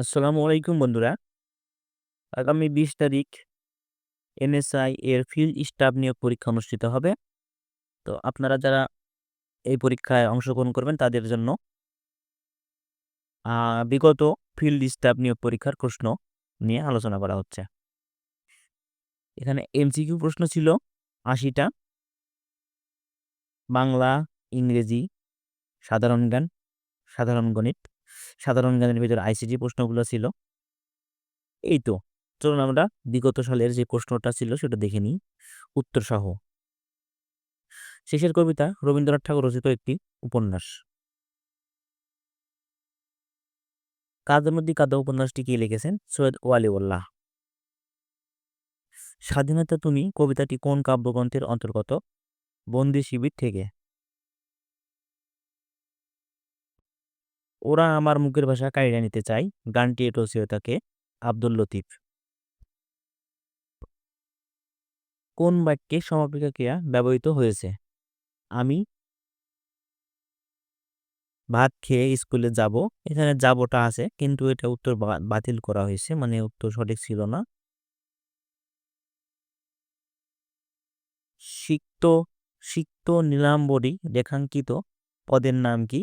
আসসালামু আলাইকুম বন্ধুরা। আগামী ২০ তারিখ এনএসআই এর ফিল্ড স্টাফ নিয়োগ পরীক্ষা অনুষ্ঠিত হবে। তো আপনারা যারা এই পরীক্ষায় অংশগ্রহণ করবেন তাদের জন্য বিগত ফিল্ড স্টাফ নিয়োগ পরীক্ষার প্রশ্ন নিয়ে আলোচনা করা হচ্ছে। এখানে এমসিকিউ প্রশ্ন ছিল আশিটা বাংলা, ইংরেজি, সাধারণ জ্ঞান, সাধারণ গণিত, সাধারণ জ্ঞানের ভিতরে আইসিটি প্রশ্নগুলো ছিল। এই তো, চলুন আমরা বিগত সালের যে প্রশ্নটা ছিল সেটা দেখে নিই উত্তরসহ। শেষের কবিতা রবীন্দ্রনাথ ঠাকুর রচিত একটি উপন্যাস। কাদের কাদা উপন্যাসটি কে লিখেছেন? সৈয়দ ওয়ালিউল্লাহ। স্বাধীনতা তুমি কবিতাটি কোন কাব্যগ্রন্থের অন্তর্গত? বন্দি শিবির থেকে। ওরা আমার মুখের ভাষা কাড়িয়া নিতে চায় গানটি রচয়িতাকে আব্দুল লতিফ। কোন বাক্যে সমাপিকা ক্রিয়া ব্যবহৃত হয়েছে? আমি ভাত খেয়ে স্কুলে যাব। এখানে যাবটা আছে, কিন্তু এটা উত্তর বাতিল করা হয়েছে মানে উত্তর সঠিক ছিল না। সিক্ত সিক্ত নীলাম্বরী রেখাঙ্কিত পদের নাম কি?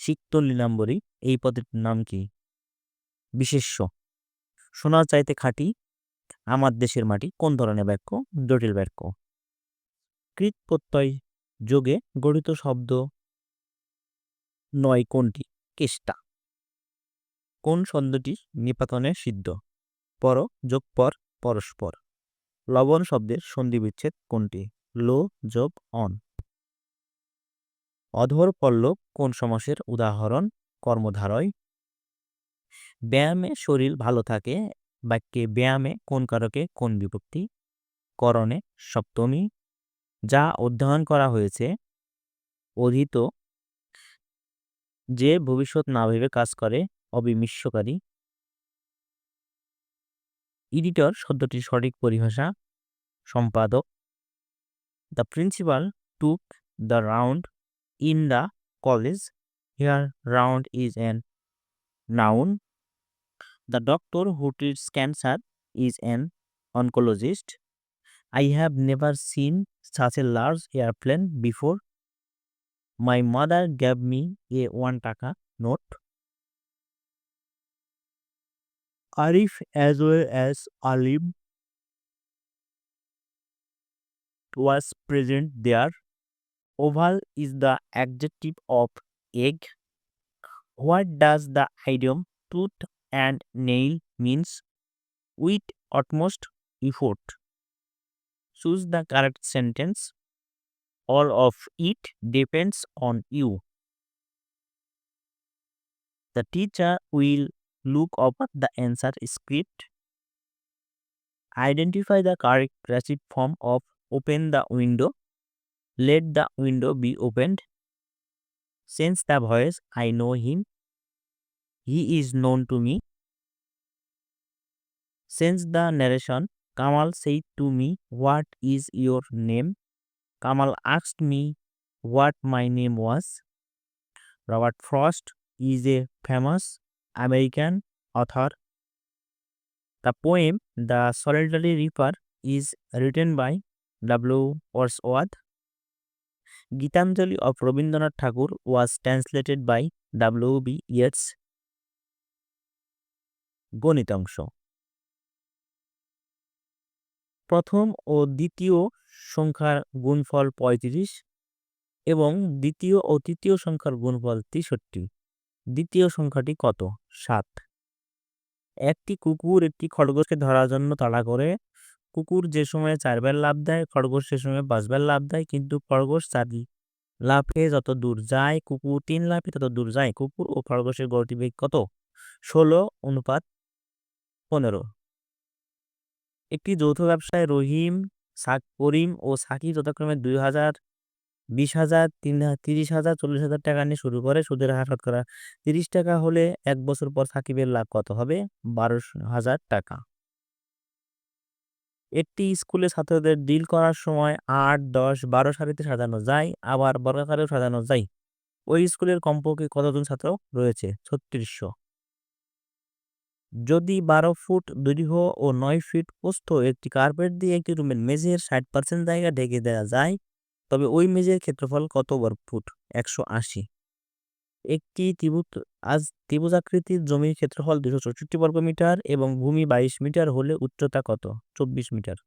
সিক্ত নীলাম্বরী এই পদের নাম কি? বিশেষ্য। সোনার চাইতে খাঁটি, আমার দেশের মাটি, কোন ধরনের বাক্য? জটিল বাক্য। কৃত প্রত্যয় যোগে গঠিত শব্দ নয় কোনটি? কেষ্টা। কোন শব্দটি নিপাতনে সিদ্ধ? পর, যোগ পর, পরস্পর। লবণ শব্দের সন্ধিবিচ্ছেদ কোনটি? লো, যোগ, অন। অধর পল্লব কোন সমাসের উদাহরণ? কর্মধারয়। ব্যায়ামে শরীর ভালো থাকে, বাক্যে ব্যায়ামে কোন কারকে কোন বিভক্তি? করণে সপ্তমী। যা অধ্যয়ন করা হয়েছে অধীত যে ভবিষ্যৎ না ভেবে কাজ করে অবিমিশ্বকারী। এডিটর শব্দটির সঠিক পরিভাষা সম্পাদক। The principal took the round in the college. Here, round is an noun. The doctor who treats cancer is an oncologist. I have never seen such a large airplane before. My mother gave me a one taka note. Arif as well as Alim was present there. Oval is the adjective of egg. What does the idiom tooth and nail means? With utmost effort. Choose the correct sentence. All of it depends on you. The teacher will look over the answer script. Identify the correct passive form of open the window. Let the window be opened. Sense the voice I know him. He is known to me. Sense the narration Kamal said to me, What is your name? Kamal asked me what my name was. Robert Frost is a famous American author. The poem The Solitary Reaper is written by W. Wordsworth. Gitanjali of Rabindranath Tagore was translated by W. B. Yeats. গণিতাংশ প্রথম ও দ্বিতীয় সংখ্যার গুণফল পঁয়ত্রিশ এবং দ্বিতীয় ও তৃতীয় সংখ্যার গুণফল তেষট্টি দ্বিতীয় সংখ্যাটি কত সাত একটি কুকুর একটি খরগোশকে ধরার জন্য তাড়া করে কুকুর যে সময় চারবার লাভ দেয়, খরগোশ সে সময় পাঁচবার লাভ দেয়। কিন্তু খরগোশ চার লাফে যত দূর যায়, কুকুর তিন লাফে তত দূর যায়। কুকুর ও খরগোশের গতিবেগ কত? ষোলো অনুপাত পনেরো। একটি যৌথ ব্যবসায় রহিম সাক করিম ও সাকি যথাক্রমে দুই হাজার বিশ হাজার তিন তিরিশ হাজার চল্লিশ হাজার টাকা নিয়ে শুরু করে, সুদের হার শতকরা তিরিশ টাকা হলে এক বছর পর সাকিবের লাভ কত হবে? বারো হাজার টাকা। একটি স্কুলে ছাত্রদের ডিল করার সময় আট, দশ, বারো সারিতে সাজানো যায়, আবার বর্গাকারেও সাজানো যায়। ওই স্কুলের কমপক্ষে কতজন ছাত্র রয়েছে? ছত্রিশশো। যদি বারো ফুট দৈর্ঘ্য ও নয় ফিট প্রস্থ একটি কার্পেট দিয়ে একটি রুমের মেঝের ষাট পার্সেন্ট জায়গা ঢেকে দেওয়া যায়, তবে ওই মেঝের ক্ষেত্রফল কত বর্গ ফুট? একশো আশি। একটি ত্রিভুজ আজ ত্রিভুজাকৃতির জমির ক্ষেত্রফল দুশো চৌষট্টি বর্গ মিটার এবং ভূমি বাইশ মিটার হলে উচ্চতা কত? চব্বিশ metre.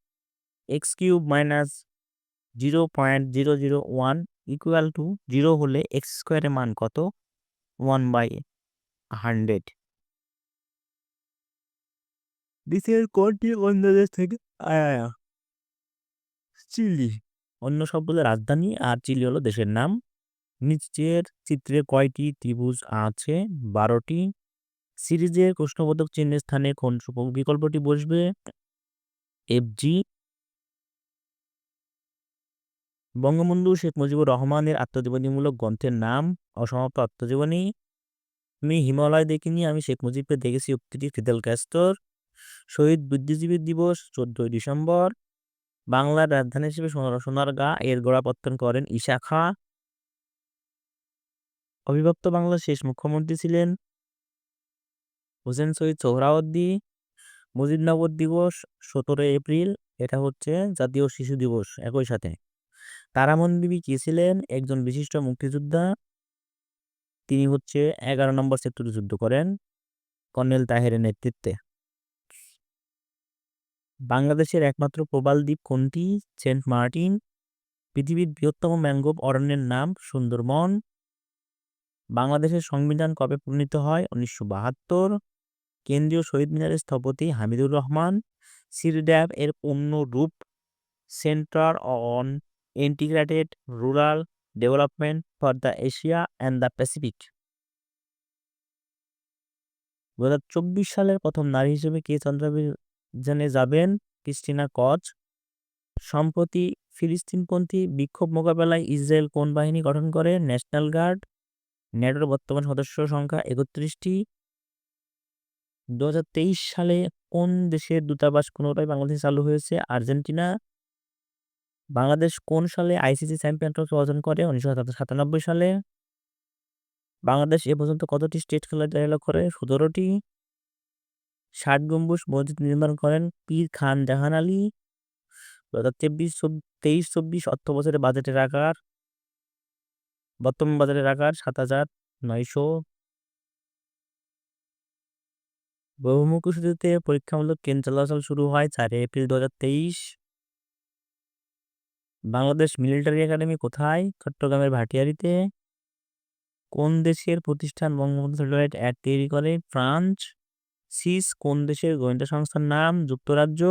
X cube minus zero point zero zero one equal to zero হলে এক্স স্কোয়ারের মান কত? One by hundred. দেশের কোনটি অন্য দেশ থেকে আয়া? চিলি। অন্য সবগুলো রাজধানী আর চিলি হলো দেশের নাম। নিচের চিত্রে কয়টি ত্রিভুজ আছে? বারোটি। সিরিজের কৃষ্ণবোধক চিহ্নের স্থানে কোন বিকল্পটি বসবে? F G. বঙ্গবন্ধু শেখ মুজিবুর রহমানের আত্মজীবনীমূলক গ্রন্থের নাম, অসমাপ্ত আত্মজীবনী। আমি হিমালয় দেখিনি, আমি শেখ মুজিবকে দেখেছি উক্তিটি ফিদেল ক্যাস্টর শহীদ বুদ্ধিজীবী দিবস, চোদ্দই ডিসেম্বর। বাংলার রাজধানী হিসেবে সোনার গা, এর গোড়াপত্তন করেন ঈশা খাঁ। অবিভক্ত বাংলার শেষ মুখ্যমন্ত্রী ছিলেন হোসেন শহীদ সোহরাওয়ার্দী। মুজিবনগর দিবস সতেরোই এপ্রিল, এটা হচ্ছে জাতীয় শিশু দিবস একই সাথে। তারামন বিবি কে ছিলেন? একজন বিশিষ্ট মুক্তিযোদ্ধা। তিনি হচ্ছে এগারো নম্বর সেক্টরে যুদ্ধ করেন কর্নেল তাহেরের নেতৃত্বে। বাংলাদেশের একমাত্র প্রবাল দ্বীপ কোনটি? Saint Martin. পৃথিবীর বৃহত্তম ম্যাঙ্গোভ অরণ্যের নাম সুন্দরবন। বাংলাদেশের সংবিধান কবে প্রণীত হয়? উনিশশো বাহাত্তর। কেন্দ্রীয় শহীদ মিনারের স্থপতি হামিদুর রহমান। সিরড্যাব এর অন্য রূপ centre on integrated rural development for the Asia and the Pacific. দু হাজার চব্বিশ সালের প্রথম নারী হিসেবে কে চন্দ্রাভিযানে যাবেন? ক্রিস্টিনা কচ। সম্প্রতি ফিলিস্তিনপন্থী বিক্ষোভ মোকাবেলায় ইসরায়েল কোন বাহিনী গঠন করে? National guard. ন্যাটোর বর্তমান সদস্য সংখ্যা একত্রিশটি। দু হাজার তেইশ সালে কোন দেশের দূতাবাস পুনরায় বাংলাদেশে চালু হয়েছে? আর্জেন্টিনা। বাংলাদেশ কোন সালে আইসিসি চ্যাম্পিয়ন ট্রফি অর্জন করে? উনিশশো সাতানব্বই সালে। বাংলাদেশ এ পর্যন্ত কতটি স্টেট খেলা জয়লাভ করে? সতেরোটি। ষাট গম্বুজ মসজিদ নির্মাণ করেন পীর খান জাহান আলী। দু হাজার তেইশ তেইশ চব্বিশ অর্থ বছরের বাজেটের আকার। বর্তমান বাজারের আকার সাত হাজার নয়শো। বহুমুখী সূচিতে পরীক্ষামূলক ট্রেন চলাচল শুরু হয় চারই এপ্রিল দু হাজার তেইশ। বাংলাদেশ মিলিটারি একাডেমি কোথায়? চট্টগ্রামের ভাটিয়ারিতে। কোন দেশের প্রতিষ্ঠান বঙ্গবন্ধু স্যাটেলাইট এক তৈরি করে? ফ্রান্স। সিস, কোন দেশের গোয়েন্দা সংস্থার নাম? যুক্তরাজ্য।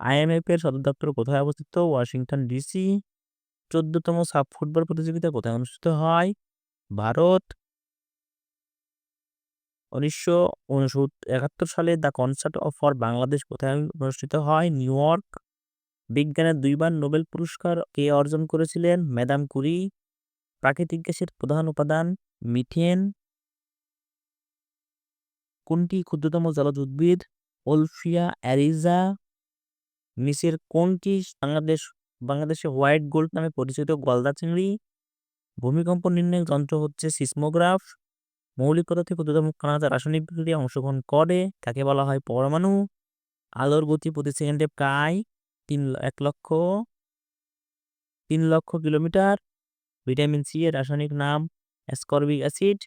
আইএমএফ এর সদর দপ্তর কোথায় অবস্থিত? Washington DC. চোদ্দতম সাব ফুটবল প্রতিযোগিতা কোথায় অনুষ্ঠিত হয়? ভারত। উনিশশো একাত্তর সালে the concert of for Bangladesh কোথায় অনুষ্ঠিত হয়? New York. বিজ্ঞানের দুইবার নোবেল পুরস্কার কে অর্জন করেছিলেন? Madam Curie. প্রাকৃতিক গ্যাসের প্রধান উপাদান মিথেন। কোনটি ক্ষুদ্রতম জলজ উদ্ভিদ? ওলফিয়া অ্যারিজা। নিচের কোনটি বাংলাদেশ বাংলাদেশে হোয়াইট গোল্ড নামে পরিচিত গলদা চিংড়ি, ভূমিকম্প নির্ণয় যন্ত্র হচ্ছে সিসমোগ্রাফ। মৌলিক পদার্থে ক্ষুদ্রতম কণাতে রাসায়নিক বিক্রিয়া অংশগ্রহণ করে, তাকে বলা হয় পরমাণু। আলোর গতি প্রতি সেকেন্ডে প্রায় তিন এক লক্ষ, তিন লক্ষ কিলোমিটার। ভিটামিন সি এর রাসায়নিক নাম অ্যাসকর্বিক অ্যাসিড।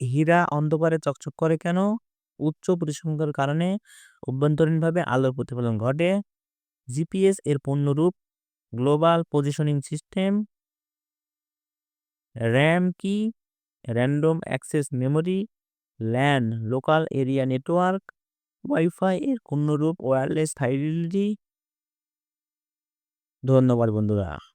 হীরা অন্ধকারে চকচক করে কেন? উচ্চ পরিসংখ্যার কারণে অভ্যন্তরীণভাবে আলোর প্রতিফলন ঘটে। জিপিএস এর পূর্ণরূপ, গ্লোবাল পজিশনিং সিস্টেম। র্যাম কি? Random access memory, LAN, local area network, WiFi এর পূর্ণরূপ, ওয়্যারলেস ফাইলিটি ধন্যবাদ বন্ধুরা।